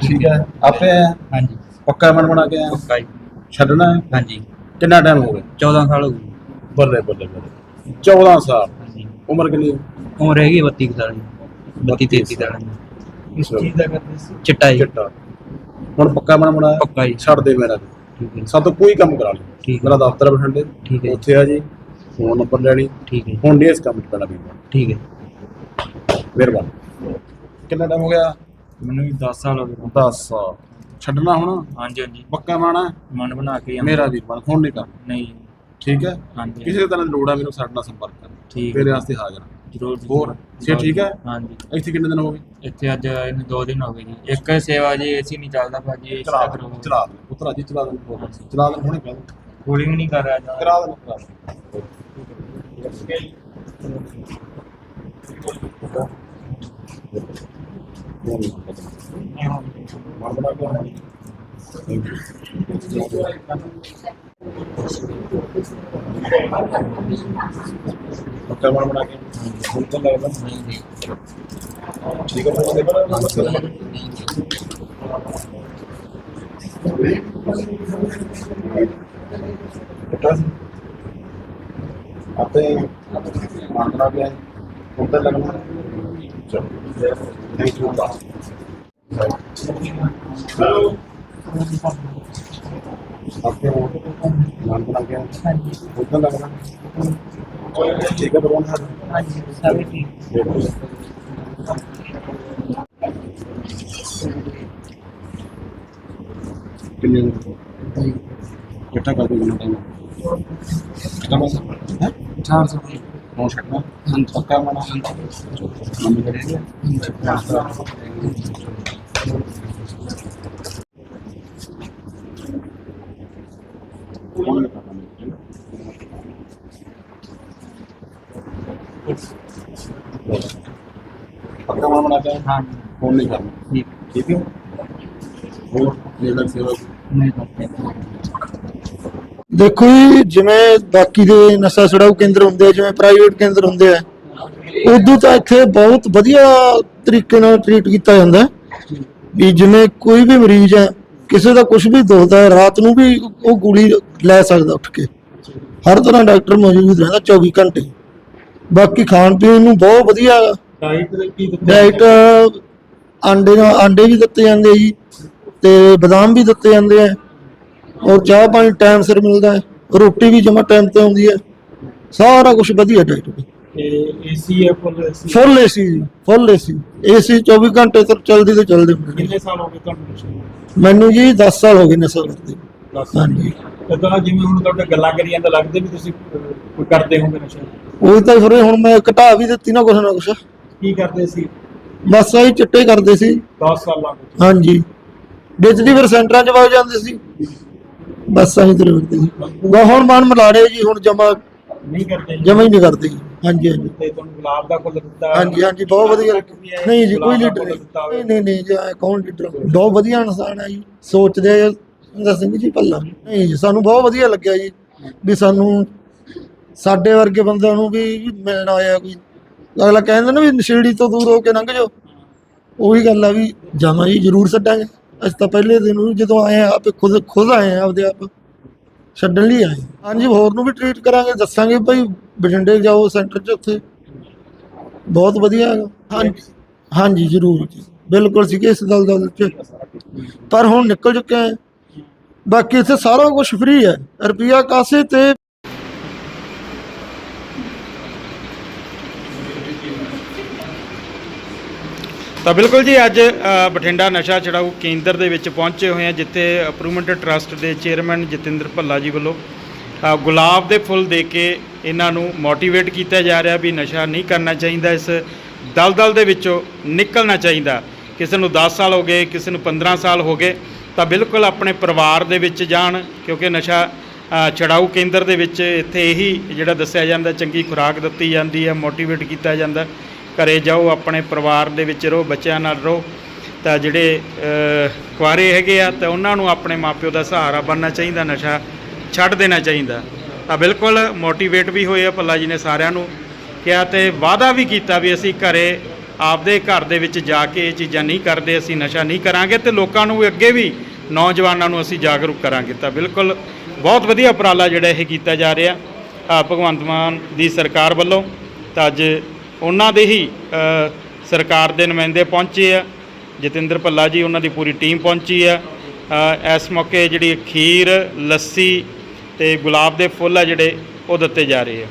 ਠੀਕ ਹੈ? ਆਪੇ ਆਇਆ ਹਾਂਜੀ। ਪੱਕਾ ਮਨ ਬਣਾ ਕੇ ਆਇਆ ਪੱਕਾ ਜੀ। ਛੱਡਣਾ ਹੈ? ਹਾਂਜੀ। ਕਿੰਨਾ ਟਾਈਮ ਹੋ ਗਿਆ? 14 ਸਾਲ ਹੋ ਗਏ। ਬੱਲੇ ਬੱਲੇ ਬੱਲੇ। 14 ਸਾਲ? ਹਾਂਜੀ। ਉਮਰ ਕਿੰਨੀ ਹੈ? ਉਮਰ ਹੈਗੀ 32 ਕੁ ਸਾਲ ਦੀ। 32 33 ਸਾਲ ਦੀ। ਇਸ ਚੀਜ਼ ਦਾ ਕਰਦੇ ਸੀ? ਚਿੱਟਾ ਜੀ। ਚਿੱਟਾ। ਹੁਣ ਪੱਕਾ ਮਨ ਬਣਾਇਆ? ਪੱਕਾ ਜੀ। ਛੱਡ ਦੇ ਮੇਰਾ। ਠੀਕ ਹੈ ਸਾਤੋਂ ਕੋਈ ਕੰਮ ਕਰਾ ਲਈ ਠੀਕ ਹੈ। ਮੇਰਾ ਦਫ਼ਤਰ ਆ ਬਠਿੰਡੇ। ਠੀਕ ਹੈ। ਉੱਥੇ ਆ ਜੀ। ਫੋਨ ਨੰਬਰ ਲੈਣੀ ਠੀਕ ਹੈ ਹੁਣ ਇਸ ਕੰਮ 'ਚ ਪੈਣਾ ਵੀ ਠੀਕ ਹੈ ਮਿਹਰਬਾਨੀ। ਕਿੰਨਾ ਟਾਈਮ ਹੋ ਗਿਆ? ਮੈਨੂੰ ਵੀ 10 ਸਾਲ ਹੋ ਗਏ 10 ਸਾਲ। ਛੱਡਣਾ ਹੁਣ? ਹਾਂਜੀ ਹਾਂਜੀ। ਪੱਕਾ ਮਾਣਾ ਮਨ ਬਣਾ ਕੇ। ਮੇਰਾ ਵੀ ਬਣ ਹੁਣ ਨਹੀਂ ਕਰਨਾ। ਨਹੀਂ। ਠੀਕ ਹੈ? ਹਾਂਜੀ। ਕਿਸੇ ਤਰ੍ਹਾਂ ਦੀ ਲੋੜ ਆ ਮੈਨੂੰ ਸਾਡੇ ਨਾਲ ਸੰਪਰਕ ਕਰ ਠੀਕ ਹੈ। ਵਾਸਤੇ ਹਾਜ਼ਰ ਹਾਂ। ਜਰੂਰ ਜੀ, ਹੋਰ? ਜ਼ਰੂਰ। ਸੇ ਠੀਕ ਹੈ? ਹਾਂਜੀ। ਇੱਥੇ ਕਿੰਨੇ ਦਿਨ ਹੋ ਗਏ? ਇੱਥੇ ਅੱਜ ਇਹਨੂੰ 2 ਦਿਨ ਹੋ ਗਏ ਜੀ। ਇੱਕ ਸੇਵਾ ਜੀ ਏਸੀ ਨਹੀਂ ਚੱਲਦਾ ਭਾਜੀ ਏਸੀ ਚਲਾ ਦਾ ਦੇ ਕਰੋ ਚਲਾ ਦੇ ਪੁੱਤਰਾ ਜੀ ਚਲਾ ਦੇ ਚਲਾ ਦੇ ਹੁਣੇ ਕਹਿ ਦੇ ਕੂਲਿੰਗ ਨਹੀਂ ਕਰ ਰਿਹਾ ਜੀ ਕਰਾ ਦੇ ਕਰਾ ਦੇ ਪੱਕਾ ਬਣ ਬਣਾ ਕੇ ਹੁਣ ਤਾਂ ਲੱਗਦਾ ਠੀਕ ਹੈ ਬਣਾ ਦੇ ਪਰ ਮਸਲਾ ਅਤੇ ਆਪਣਾ ਵੀ ਹੁਣ ਤਾਂ ਲੱਗਦਾ ਚਲੋ ਹੈਲੋ ਆਪਕੇ ਉਹ ਨਾਮ ਬਣਾ ਗਿਆ ਹਾਂਜੀ। ਉਦਾਂ ਲੱਗ ਰਿਹਾ ਠੀਕ ਹੈ ਬਰੋਨ ਹਾਂਜੀ ਸਾਰੇ ਠੀਕ ਕਿੰਨੇ ਕਿੱਟਾ ਕਰ ਦੋ ਬਣਾ ਦਾਂਗਾ ਕਿੰਨਾ ਬਸ ਹੈ 400 नौ छटना पक्का माना मम्मी करेगी कौन लिखा था मुझे? पक्का माना बनाते हैं हाँ फोन नहीं करना ठीक ठीक है और लेबर सेवा नहीं करते ਦੇਖੋ ਜੀ ਜਿਵੇਂ ਬਾਕੀ ਦੇ ਨਸ਼ਾ ਛੁਡਾਊ ਕੇਂਦਰ ਹੁੰਦੇ ਆ ਜਿਵੇਂ ਪ੍ਰਾਈਵੇਟ ਕੇਂਦਰ ਹੁੰਦੇ ਆ ਉਦੋਂ ਤਾਂ ਇੱਥੇ ਬਹੁਤ ਵਧੀਆ ਤਰੀਕੇ ਨਾਲ ਟ੍ਰੀਟ ਕੀਤਾ ਜਾਂਦਾ। ਹੈ। ਵੀ ਜਿਵੇਂ ਕੋਈ ਵੀ ਮਰੀਜ਼ ਹੈ ਕਿਸੇ ਦਾ ਕੁਝ ਵੀ ਦੁਖਦਾ ਹੈ ਰਾਤ ਨੂੰ ਵੀ ਉਹ ਗੋਲੀ ਲੈ ਸਕਦਾ ਉੱਠ ਕੇ। ਹਰ ਤਰ੍ਹਾਂ ਡਾਕਟਰ ਮੌਜੂਦ ਰਹਿੰਦਾ 24 ਘੰਟੇ। ਬਾਕੀ ਖਾਣ ਪੀਣ ਨੂੰ ਬਹੁਤ ਵਧੀਆ ਡਾਈਟ ਦੇ ਕੀ ਡਾਈਟ ਆਂਡੇ ਵੀ ਦਿੱਤੇ ਜਾਂਦੇ ਆ ਜੀ ਤੇ ਬਦਾਮ ਵੀ ਦਿੱਤੇ ਜਾਂਦੇ ਆ। ਔਰ ਚਾਹ ਪਾਣੀ ਟਾਈਮ ਸਿਰ ਮਿਲਦਾ ਹੈ। ਰੋਟੀ ਵੀ ਜਮਾ ਟਾਈਮ ਤੇ ਆਉਂਦੀ ਹੈ। ਸਾਰਾ ਕੁਝ ਵਧੀਆ ਡਾਈਟ ਏਸੀ ਹੈ full AC full AC full AC AC 24 ਘੰਟੇ ਤੱਕ ਚੱਲਦੀ ਤੇ ਚੱਲਦੇ ਹੁੰਦੇ। ਕਿੰਨੇ ਸਾਲ ਹੋ ਗਏ ਤੁਹਾਨੂੰ ਮੈਨੂੰ ਜੀ 10 ਸਾਲ ਹੋ ਗਏ ਨਸ਼ਾ ਕਰਦੇ ਦੱਸ ਹਾਂਜੀ। ਤਾਂ ਜਿਵੇਂ ਹੁਣ ਤੁਹਾਡੇ ਗੱਲਾਂ ਕਰੀ ਜਾਂਦਾ ਲੱਗਦੇ ਵੀ ਤੁਸੀਂ ਅਹ, ਕੋਈ ਕਰਦੇ ਹੋਗੇ ਨਸ਼ਾ? ਉਹ ਤਾਂ ਫਿਰ ਹੁਣ ਮੈਂ ਘਟਾ ਵੀ ਦਿੱਤੀ ਨਾ ਕੁਛ ਨਾ ਕੁਛ। ਕੀ ਕਰਦੇ ਸੀ? ਬਸ ਆਹੀ ਚਿੱਟੇ ਕਰਦੇ ਸੀ। 10 ਸਾਲਾਂ ਵਿੱਚ ਹਾਂਜੀ। ਵੇਚਦੀ ਫਿਰ ਸੈਂਟਰਾਂ 'ਚ ਵਗ ਜਾਂਦੇ ਸੀ। ਬਸ ਆਹੀ ਤੁਰੇ ਫਿਰਦੇ ਸੀ ਬਸ ਹੁਣ ਮਨ ਮਿਲਾੜੇ ਜੀ ਹੁਣ ਜਮਾ ਨਹੀਂ ਕਰਦੇ ਜਮਾ ਹੀ ਨਹੀਂ ਕਰਦੇ ਜੀ। ਹਾਂਜੀ ਹਾਂਜੀ। ਤੇ ਤੁਹਾਨੂੰ ਗੁਲਾਬ ਦਾ ਫੁੱਲ ਦਿੱਤਾ। ਹਾਂਜੀ ਹਾਂਜੀ ਬਹੁਤ ਵਧੀਆ। ਨਹੀਂ ਜੀ ਕੋਈ ਲੀਡਰ। ਨਹੀਂ। ਨਹੀਂ ਨਹੀਂ ਜੀ ਕੌਣ ਲੀਡਰ? ਬਹੁਤ ਵਧੀਆ ਇਨਸਾਨ ਹੈ ਜੀ। ਸੋਚਦੇ ਆ ਸਿੰਘ ਜੀ ਪੱਲਾ ਨਹੀਂ ਜੀ ਸਾਨੂੰ ਬਹੁਤ ਵਧੀਆ ਲੱਗਿਆ ਜੀ ਵੀ ਸਾਨੂੰ ਸਾਡੇ ਵਰਗੇ ਬੰਦਿਆਂ ਨੂੰ ਵੀ ਮਿਲਣਾ ਆਇਆ ਕੋਈ। ਅਗਲਾ ਕਹਿੰਦਾ ਨਾ ਵੀ ਨਸ਼ੇੜੀ ਤੋਂ ਦੂਰ ਹੋ ਕੇ ਲੰਘ ਜਾਓ। ਉਹੀ ਗੱਲ ਆ ਵੀ ਜਾਵਾਂ ਜੀ ਜ਼ਰੂਰ ਛੱਡਾਂਗੇ। ਅਸੀਂ ਤਾਂ ਪਹਿਲੇ ਦਿਨ ਨੂੰ ਜਦੋਂ ਆਏ ਆ ਆਪੇ ਖੁਦ ਖੁਦ ਆਏ ਆ ਆਪਦੇ ਆਪ। ਛੱਡਣ ਲਈ ਆਏ ਹਾਂਜੀ, ਹੋਰ ਨੂੰ ਵੀ ਟ੍ਰੀਟ ਕਰਾਂਗੇ, ਦੱਸਾਂਗੇ ਭਾਈ ਬਠਿੰਡੇ ਜਾਓ ਸੈਂਟਰ 'ਚ ਉੱਥੇ। ਬਹੁਤ ਵਧੀਆ ਹੈਗਾ। ਹਾਂਜੀ ਹਾਂਜੀ, ਜ਼ਰੂਰ ਜੀ। ਬਿਲਕੁਲ ਸੀਗੇ ਇਸ ਦਲ ਦਲ 'ਚ ਪਰ ਹੁਣ ਨਿਕਲ ਚੁੱਕੇ ਆ ਬਾਕੀ ਇੱਥੇ ਸਾਰਾ ਕੁਝ ਫ੍ਰੀ ਹੈ। ਰੁਪਿਆ ਕਾਸੇ ਤੇ ਤਾਂ ਬਿਲਕੁਲ ਜੀ ਅੱਜ ਬਠਿੰਡਾ ਨਸ਼ਾ ਛਡਾਊ ਕੇਂਦਰ ਦੇ ਵਿੱਚ ਪਹੁੰਚੇ ਹੋਏ ਆ ਜਿੱਥੇ ਅਪਰੂਵਮੈਂਟ ਟਰਸਟ ਦੇ ਚੇਅਰਮੈਨ ਜਤਿੰਦਰ ਭੱਲਾ ਜੀ ਵੱਲੋਂ ਗੁਲਾਬ ਦੇ ਫੁੱਲ ਦੇ ਕੇ ਇਹਨਾਂ ਨੂੰ ਮੋਟੀਵੇਟ ਕੀਤਾ ਜਾ ਰਿਹਾ ਵੀ ਨਸ਼ਾ ਨਹੀਂ ਕਰਨਾ ਚਾਹੀਦਾ ਇਸ ਦਲਦਲ ਦੇ ਵਿੱਚੋਂ ਨਿਕਲਣਾ ਚਾਹੀਦਾ। ਕਿਸੇ ਨੂੰ 10 ਸਾਲ ਹੋ ਗਏ ਕਿਸੇ ਨੂੰ 15 ਸਾਲ ਹੋ ਗਏ ਤਾਂ ਬਿਲਕੁਲ ਆਪਣੇ ਪਰਿਵਾਰ ਦੇ ਵਿੱਚ ਜਾਣ ਕਿਉਂਕਿ ਨਸ਼ਾ ਅ, ਛਡਾਊ ਕੇਂਦਰ ਦੇ ਵਿੱਚ ਇੱਥੇ ਇਹੀ ਜਿਹੜਾ ਦੱਸਿਆ ਜਾਂਦਾ ਚੰਗੀ ਖੁਰਾਕ ਦਿੱਤੀ ਜਾਂਦੀ ਹੈ ਮੋਟੀਵੇਟ ਕੀਤਾ ਜਾਂਦਾ। ਘਰੇ ਜਾਓ, ਆਪਣੇ ਪਰਿਵਾਰ ਦੇ ਵਿੱਚ ਰਹੋ, ਬੱਚਿਆਂ ਨਾਲ ਰਹੋ। ਤਾਂ ਜਿਹੜੇ ਕੁਆਰੇ ਹੈਗੇ ਆ, ਤਾਂ ਉਹਨਾਂ ਨੂੰ ਆਪਣੇ ਮਾਪਿਓ ਦਾ ਸਹਾਰਾ ਬਣਨਾ ਚਾਹੀਦਾ, ਨਸ਼ਾ ਛੱਡ ਦੇਣਾ ਚਾਹੀਦਾ। ਤਾਂ ਬਿਲਕੁਲ ਮੋਟੀਵੇਟ ਵੀ ਹੋਏ ਆ ਭੱਲਾ ਜੀ ਨੇ ਸਾਰਿਆਂ ਨੂੰ। ਕਿਹਾ ਤੇ ਵਾਅਦਾ ਵੀ ਕੀਤਾ ਵੀ ਅਸੀਂ ਘਰੇ ਆਪਦੇ ਘਰ ਦੇ ਵਿੱਚ ਜਾ ਕੇ ਇਹ ਚੀਜ਼ਾਂ ਨਹੀਂ ਕਰਦੇ, ਅਸੀਂ ਨਸ਼ਾ ਨਹੀਂ ਕਰਾਂਗੇ ਤੇ ਲੋਕਾਂ ਨੂੰ ਅੱਗੇ ਵੀ ਨੌਜਵਾਨਾਂ ਨੂੰ ਅਸੀਂ ਜਾਗਰੂਕ ਕਰਾਂਗੇ। ਤਾਂ ਬਿਲਕੁਲ ਬਹੁਤ ਵਧੀਆ ਉਪਰਾਲਾ ਜਿਹੜਾ ਇਹ ਕੀਤਾ ਜਾ ਰਿਹਾ। ਭਗਵੰਤ ਮਾਨ ਦੀ ਸਰਕਾਰ ਵੱਲੋਂ ਤਾਂ ਅੱਜ ਉਹਨਾਂ ਦੇ ਹੀ ਸਰਕਾਰ ਦੇ ਨੁਮਾਇੰਦੇ ਪਹੁੰਚੇ ਆ। ਜਤਿੰਦਰ ਭੱਲਾ ਜੀ ਉਹਨਾਂ ਦੀ ਪੂਰੀ ਟੀਮ ਪਹੁੰਚੀ ਆ। ਇਸ ਮੌਕੇ ਜਿਹੜੀ ਖੀਰ, ਲੱਸੀ ਤੇ ਗੁਲਾਬ ਦੇ ਫੁੱਲ ਆ ਜਿਹੜੇ, ਉਹ ਦਿੱਤੇ ਜਾ ਰਹੇ ਆ।